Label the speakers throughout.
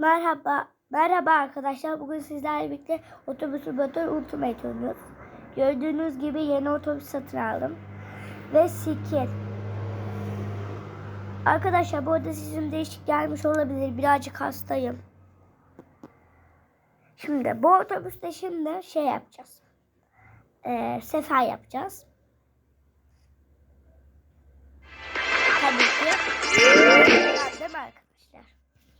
Speaker 1: Merhaba. Merhaba arkadaşlar. Bugün sizlerle birlikte otobüs motor ultimate oynuyoruz. Gördüğünüz gibi yeni otobüs satın aldım. Ve skin. Arkadaşlar bu arada sizin değişik gelmiş olabilir. Birazcık hastayım. Şimdi bu otobüste şimdi şey yapacağız. Ee, sefer yapacağız. Tabii ki. Değil?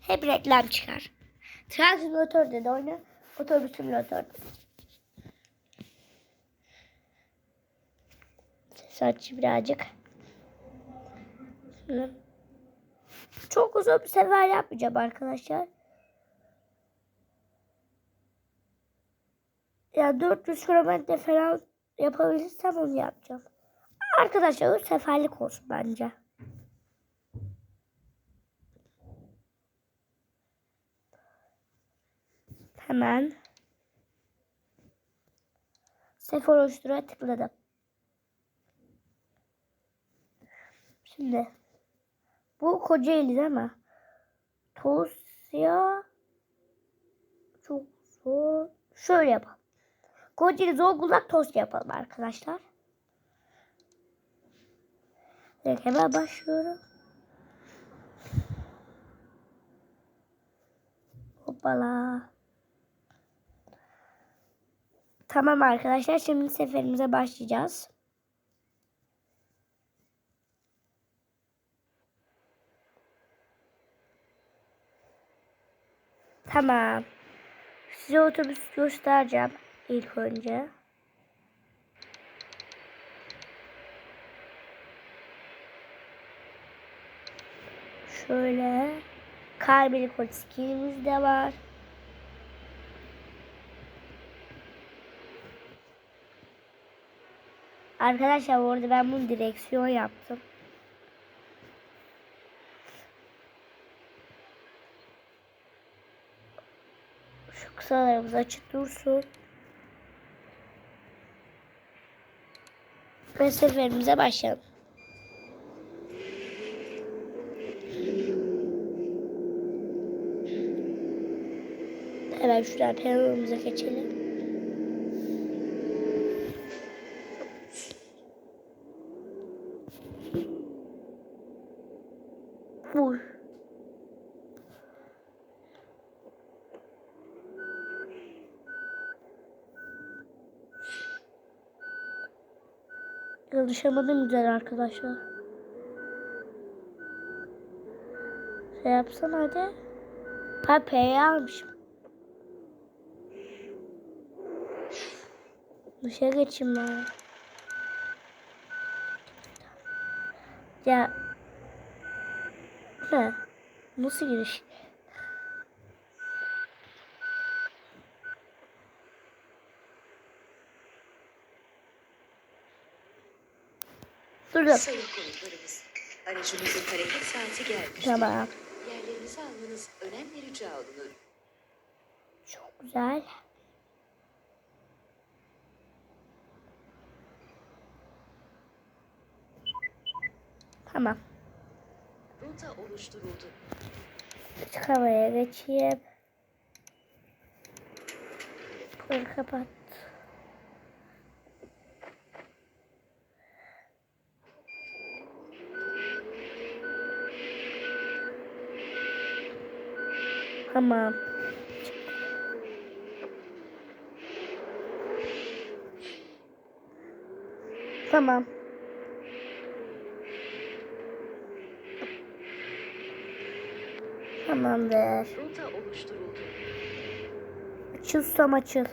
Speaker 1: Hep reklam çıkar. Tren simülatörde de oyna. Otobüs simülatörde. de. Saçı birazcık. Çok uzun bir sefer yapmayacağım arkadaşlar. Ya 400 kilometre falan yapabilirsem onu yapacağım. Arkadaşlar o seferlik olsun bence. Hemen sefer oluştura tıkladım. Şimdi bu Kocaeli değil mi? Tosya çok zor. Şöyle yapalım. Kocaeli Zonguldak Tosya yapalım arkadaşlar. Evet, hemen başlıyorum. Hoppala. Tamam arkadaşlar şimdi seferimize başlayacağız. Tamam. Size otobüs göstereceğim ilk önce. Şöyle karbeli skinimiz de var. Arkadaşlar bu arada ben bunu direksiyon yaptım. Şu kısalarımız açık dursun. Ve seferimize başlayalım. Hemen şuradan peronumuza geçelim. Yazışamadım güzel arkadaşlar. Şey yapsana hadi. Ha P'yi almışım. Dışarı geçeyim ben. Ya. Ne? Nasıl giriş? Durdum.
Speaker 2: Sayın konuklarımız, aracımızın hareket saati gelmiştir.
Speaker 1: Tamam.
Speaker 2: Yerlerinizi almanız önemli rica olunur.
Speaker 1: Çok güzel. Tamam.
Speaker 2: Rota oluşturuldu.
Speaker 1: Kameraya geçeyim. Bunu kapat. Tamam. Tamam. Tamamdır.
Speaker 2: Rota oluşturuldu.
Speaker 1: Açıl susam açıl.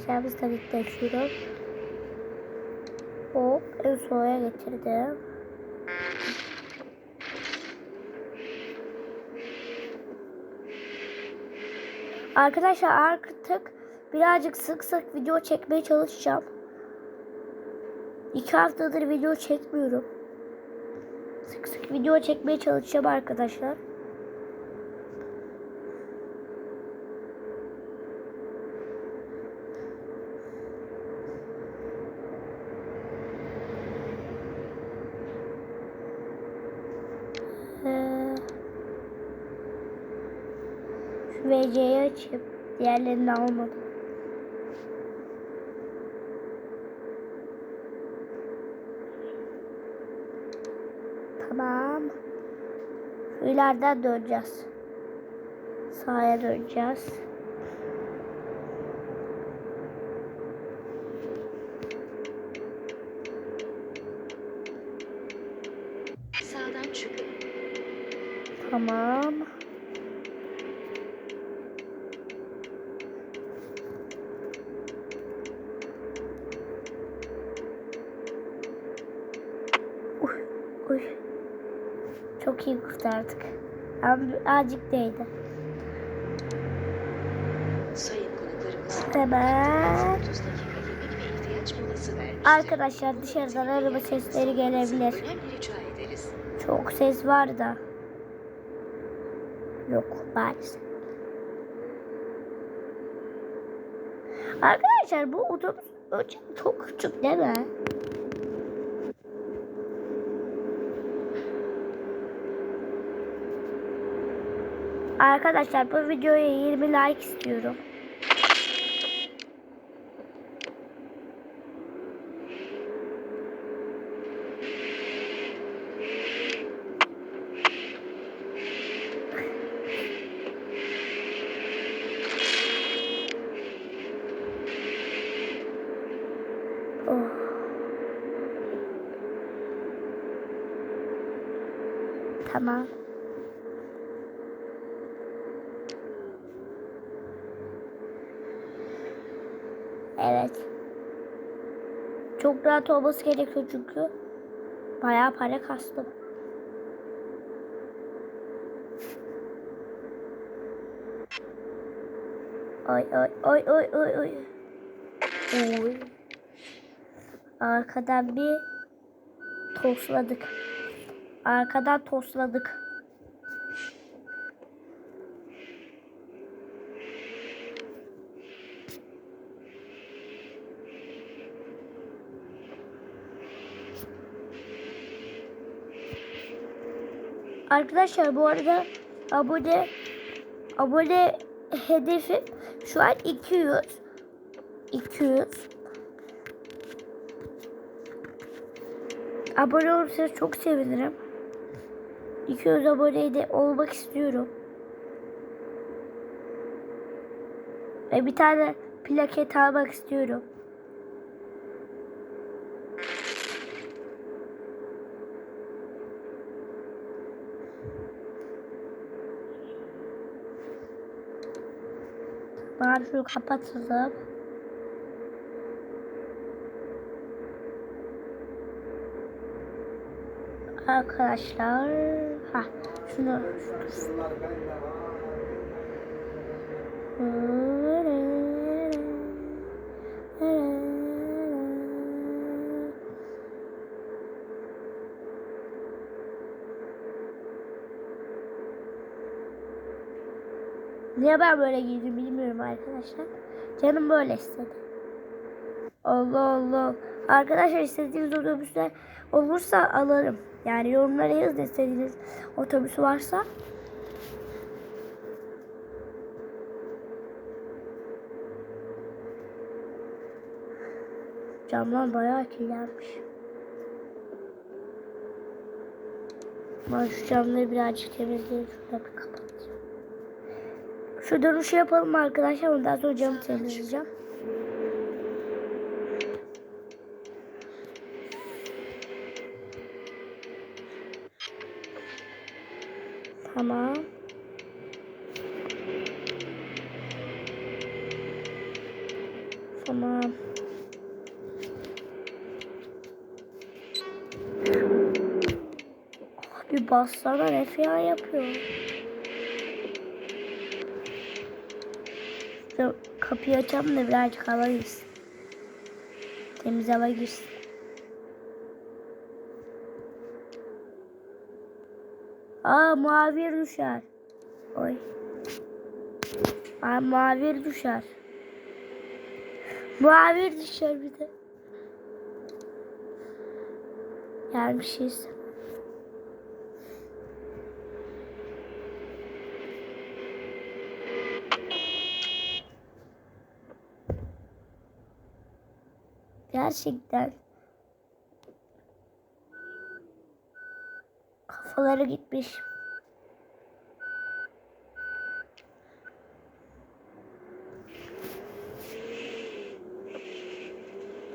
Speaker 1: Bir aşağımız tabii ki de açıyorum. Hop en soğuya getirdim. Arkadaşlar artık birazcık sık sık video çekmeye çalışacağım. İki haftadır video çekmiyorum. Sık sık video çekmeye çalışacağım arkadaşlar. VC'yi açayım. Diğerlerini almadım. Tamam. Şu döneceğiz. Sağa döneceğiz.
Speaker 2: Sağdan çıkın.
Speaker 1: Tamam. Uy, uy. Çok kurtardık. Ama azıcık değdi.
Speaker 2: Sayın konuklarımız.
Speaker 1: Hemen.
Speaker 2: 30 dakika yemek ve ihtiyaç molası vermiştir.
Speaker 1: Arkadaşlar dışarıdan araba sesleri gelebilir. Çok ses var da. Yok maalesef. Arkadaşlar bu otobüs çok küçük değil mi? Arkadaşlar bu videoya 20 like istiyorum. Oh. Tamam. Evet. Çok rahat olması gerekiyor çünkü. Bayağı para kastım. Ay ay ay ay ay ay. Oy. Arkadan bir tosladık. Arkadan tosladık. Arkadaşlar bu arada abone abone hedefi şu an 200 200 Abone olursanız çok sevinirim. 200 abone de olmak istiyorum. Ve bir tane plaket almak istiyorum. Bari şunu kapatalım. Arkadaşlar. Ha şunu. Niye ben böyle giydim bilmiyorum arkadaşlar. Canım böyle istedi. Allah Allah. Arkadaşlar istediğiniz otobüsler olursa alırım. Yani yorumlara yazın istediğiniz otobüs varsa. Camlar bayağı kirlenmiş. Ben şu camları birazcık temizleyeyim. Şurada bir kapatayım. Şu dönüşü yapalım arkadaşlar. Ondan sonra camı temizleyeceğim. Tamam. Tamam. Bir bassana ne falan yapıyor. Şu kapıyı açalım da birazcık hava girsin. Temiz hava girsin. Aa mavi düşer. Oy. Aa mavi düşer. Mavi düşer bir de. Gelmişiz. Gerçekten. Kafaları gitmiş.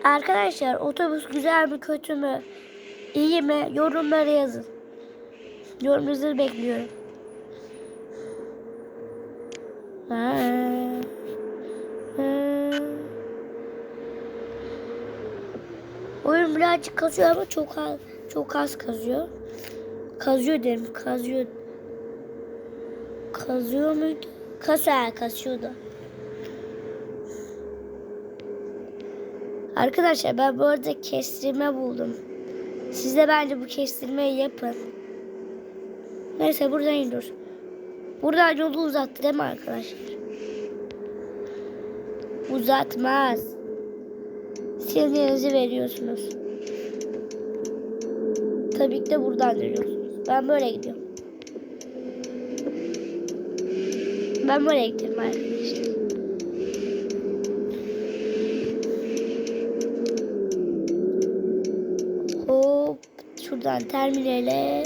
Speaker 1: Arkadaşlar otobüs güzel mi kötü mü iyi mi yorumlara yazın. Yorumunuzu bekliyorum. Birazcık kazıyor ama çok az, çok az kazıyor. Kazıyor derim, kazıyor. Kazıyor muydu? Kasa kasıyordu. Arkadaşlar ben bu arada kestirme buldum. Siz de bence bu kestirmeyi yapın. Neyse buradan iniyoruz. Buradan yolu uzattı değil mi arkadaşlar? Uzatmaz. Sinyalinizi veriyorsunuz. Tabii ki de buradan dönüyorsunuz. Ben böyle gidiyorum. Ben böyle gidiyorum arkadaşlar. Hop şuradan terminale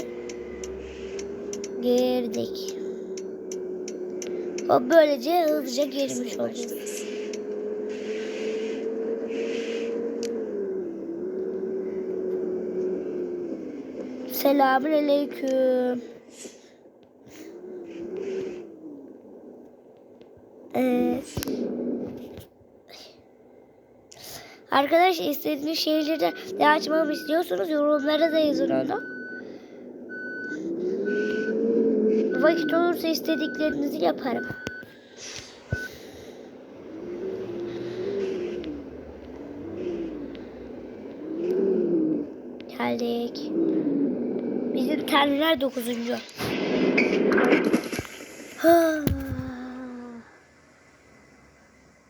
Speaker 1: girdik. Hop böylece hızlıca girmiş olduk. Selamun aleyküm. Ee, arkadaş istediğiniz şeyleri de açmamı istiyorsanız yorumlara da yazın onu. Vakit olursa istediklerinizi yaparım. Geldik. Bizim terminal 9.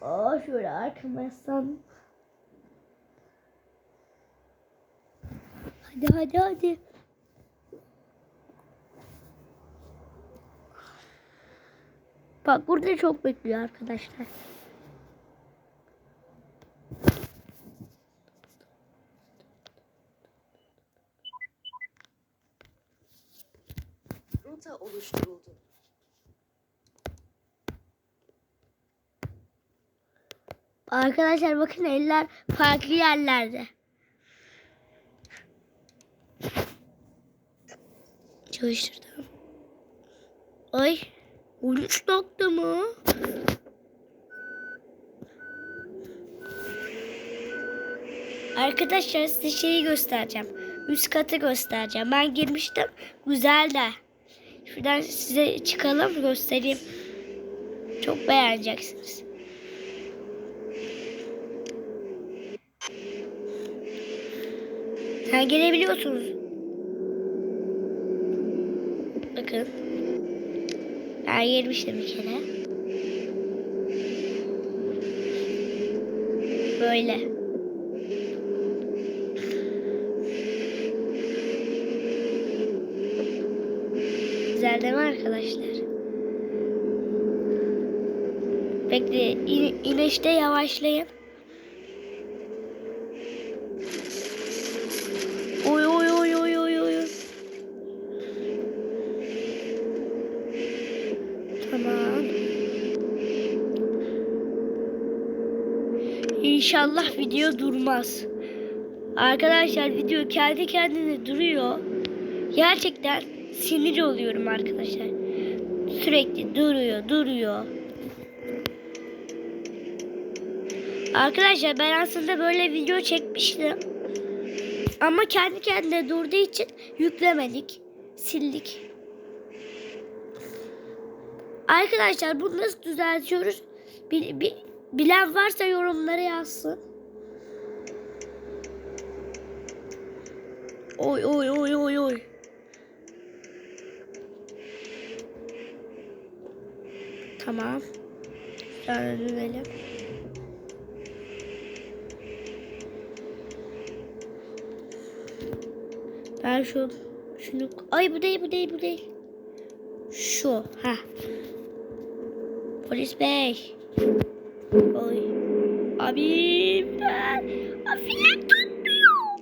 Speaker 1: Aa şöyle arkama yatsam. Hadi hadi hadi. Bak burada çok bekliyor arkadaşlar.
Speaker 2: Oluşturuldu.
Speaker 1: Arkadaşlar bakın eller farklı yerlerde. Çalıştırdım. Ay 13 nokta mı? Arkadaşlar size şeyi göstereceğim. Üst katı göstereceğim. Ben girmiştim. Güzel de. Şuradan size çıkalım göstereyim. Çok beğeneceksiniz. Ha gelebiliyorsunuz. Bakın. Ben girmiştim bir kere. Böyle. Güzel değil mi arkadaşlar? Bekle, in, inişte yavaşlayın. Oy oy oy oy oy oy. Tamam. İnşallah video durmaz. Arkadaşlar video kendi kendine duruyor. Gerçekten sinir oluyorum arkadaşlar. Sürekli duruyor, duruyor. Arkadaşlar ben aslında böyle video çekmiştim. Ama kendi kendine durduğu için yüklemedik. Sildik. Arkadaşlar bunu nasıl düzeltiyoruz? Bil- bi- bilen varsa yorumlara yazsın. Oy oy oy oy oy. Tamam. Dönelim. Ben şu şunu ay bu değil bu değil bu değil. Şu ha. Polis bey. Oy. Abi ben fren tutmuyor.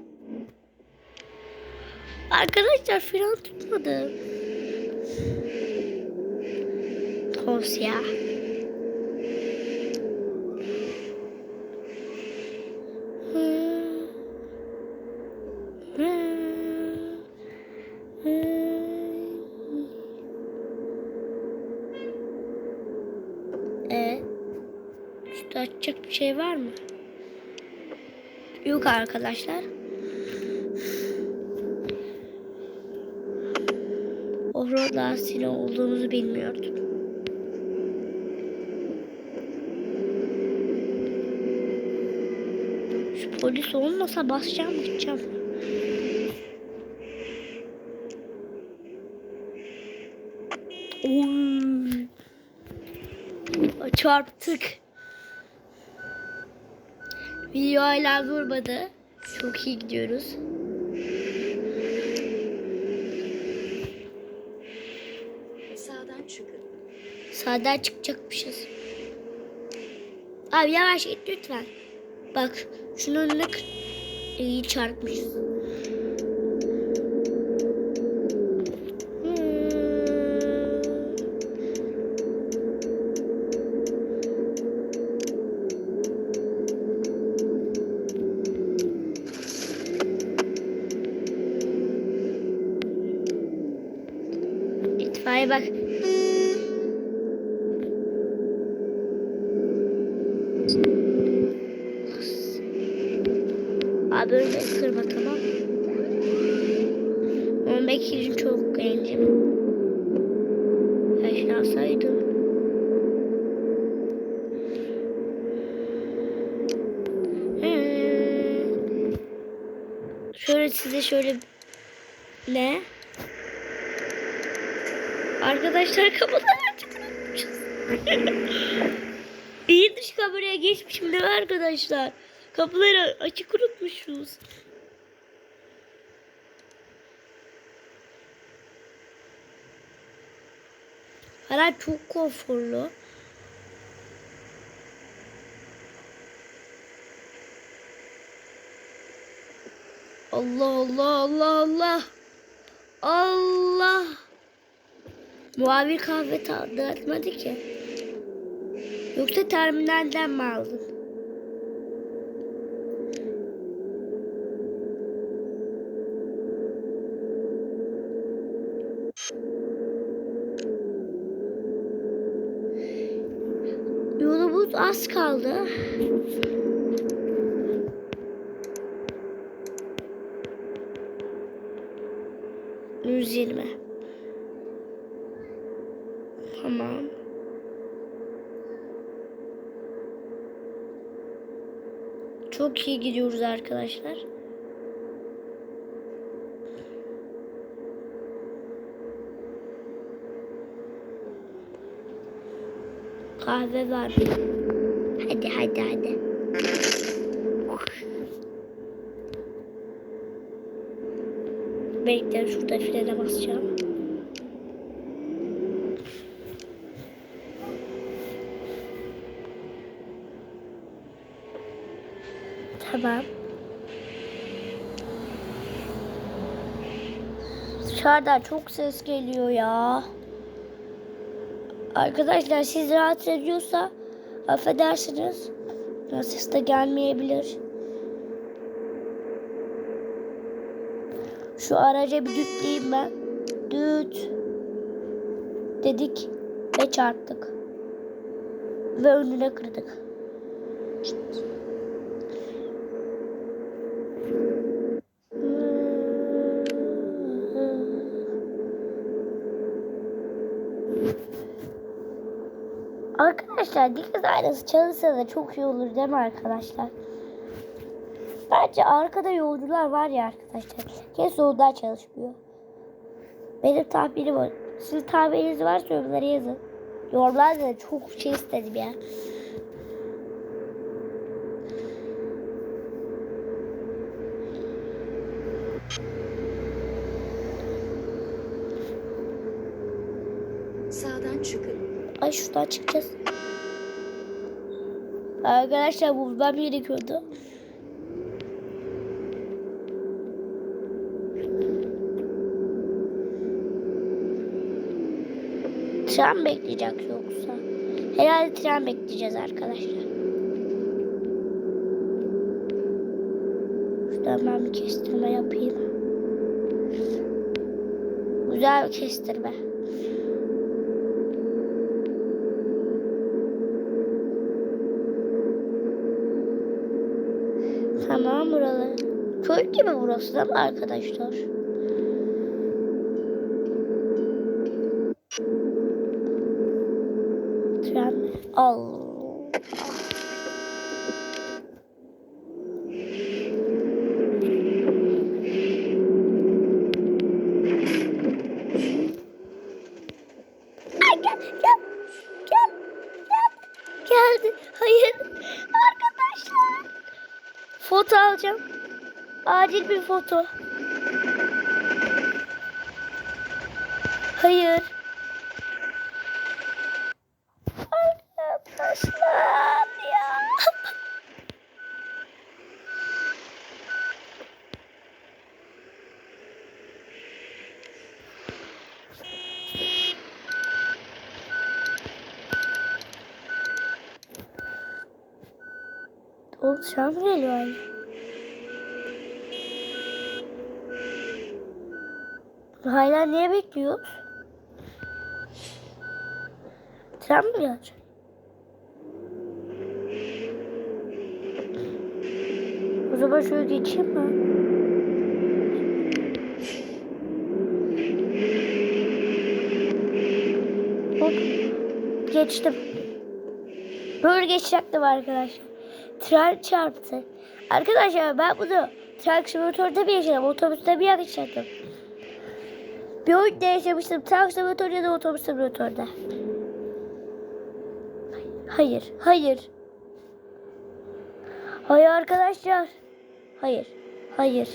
Speaker 1: Arkadaşlar fren tutmadı. Tos ya. E Üstü açacak bir şey var mı? Yok arkadaşlar. Offroad lastiğinin olduğumuzu bilmiyordum. Şu polis olmasa basacağım gideceğim. Oy. Çarptık. Video hala durmadı. Çok iyi gidiyoruz.
Speaker 2: Sağdan çıkın.
Speaker 1: Sağdan çıkacakmışız. Abi yavaş git lütfen. Bak şunun önüne iyi çarpmışız. Hmm. İtfaiye bak. Abi öyle kırma tamam mı? Ama belki çok gencim. Yaşlansaydım. Hmm. Şöyle size şöyle ne? Arkadaşlar kapıdan açık unutmuşuz. İyi dış kameraya geçmişim değil mi arkadaşlar? Kapıları açık unutmuşuz. Hala çok konforlu. Allah Allah Allah Allah. Allah. Muavir kahve dağıtmadı ki. Yoksa terminalden mi aldın? Tamam. Çok iyi gidiyoruz arkadaşlar. Kahve var? Hadi hadi hadi. Bekle şurada frene basacağım. Tamam. Dışarıdan çok ses geliyor ya. Arkadaşlar siz rahatsız ediyorsa affedersiniz. Ses de gelmeyebilir. Şu araca bir dütleyeyim ben. Düt. Dedik ve çarptık. Ve önüne kırdık. Arkadaşlar dikiz aynası çalışsa da çok iyi olur değil mi arkadaşlar? Bence arkada yolcular var ya arkadaşlar. Kesin onlar çalışmıyor. Benim tahminim o. Sizin tahmininiz varsa yorumlara yazın. Yorumlarda da çok şey istedim ya.
Speaker 2: Sağdan çıkın.
Speaker 1: Ay şuradan çıkacağız. Arkadaşlar bulmam gerekiyordu. Tren bekleyecek yoksa. Herhalde tren bekleyeceğiz arkadaşlar. Şuradan ben bir kestirme yapayım. Güzel bir kestirme. Tamam buraları. Köy gibi burası değil mi arkadaşlar? Tren? Allah. Foto. Hayır. Arkadaşlar ya. Oğlum şan mı geliyor hala? Niye bekliyoruz? Tren mi gelecek? O zaman şöyle geçeyim mi? Hop. Geçtim. Böyle geçecektim arkadaşlar. Tren çarptı. Arkadaşlar ben bunu tren simülatörde bir yaşadım. Otobüste bir yaşadım. Bir oyunda yaşamıştım. Tren simülatörü ya da otobüs simülatörde. Hayır, hayır. Hayır arkadaşlar. Hayır, hayır,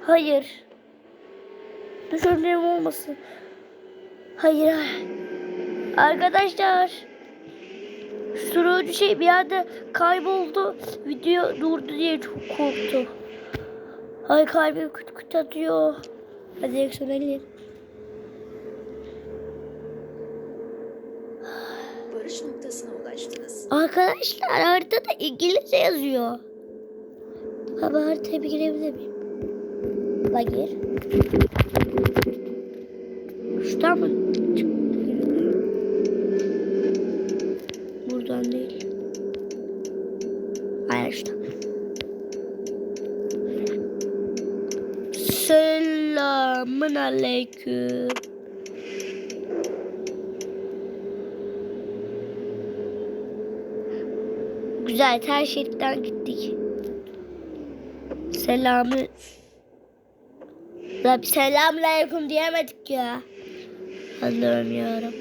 Speaker 1: hayır. Düşündüğüm olmasın. Hayır. Arkadaşlar. Sürücü şey bir yerde kayboldu. Video durdu diye çok korktu. Ay kalbim küt küt atıyor. Hadi direksiyona
Speaker 2: Varış noktasına ulaştınız.
Speaker 1: Arkadaşlar haritada İngilizce yazıyor. Ama haritaya bir girebilir miyim? La gir. Şuradan mı? Buradan değil. Hayır şuradan. Selamun aleyküm. Güzel her şeritten gittik. Selamı. La bir selamun aleyküm diyemedik ya. Allah'ım.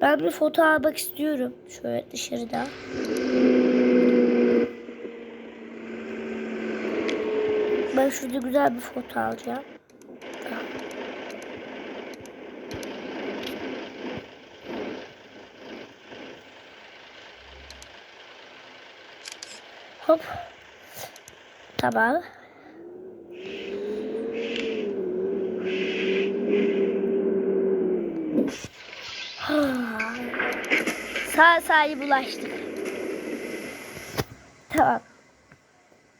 Speaker 1: Ben bir foto almak istiyorum. Şöyle dışarıda. Ben şurada güzel bir foto alacağım. Hop. Tamam. Sağ sahi bulaştık. Tamam.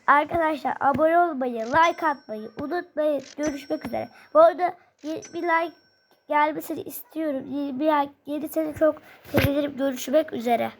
Speaker 1: Arkadaşlar abone olmayı, like atmayı unutmayın. Görüşmek üzere. Bu arada bir like gelmesini istiyorum. Bir like gelirse de çok sevinirim. Görüşmek üzere.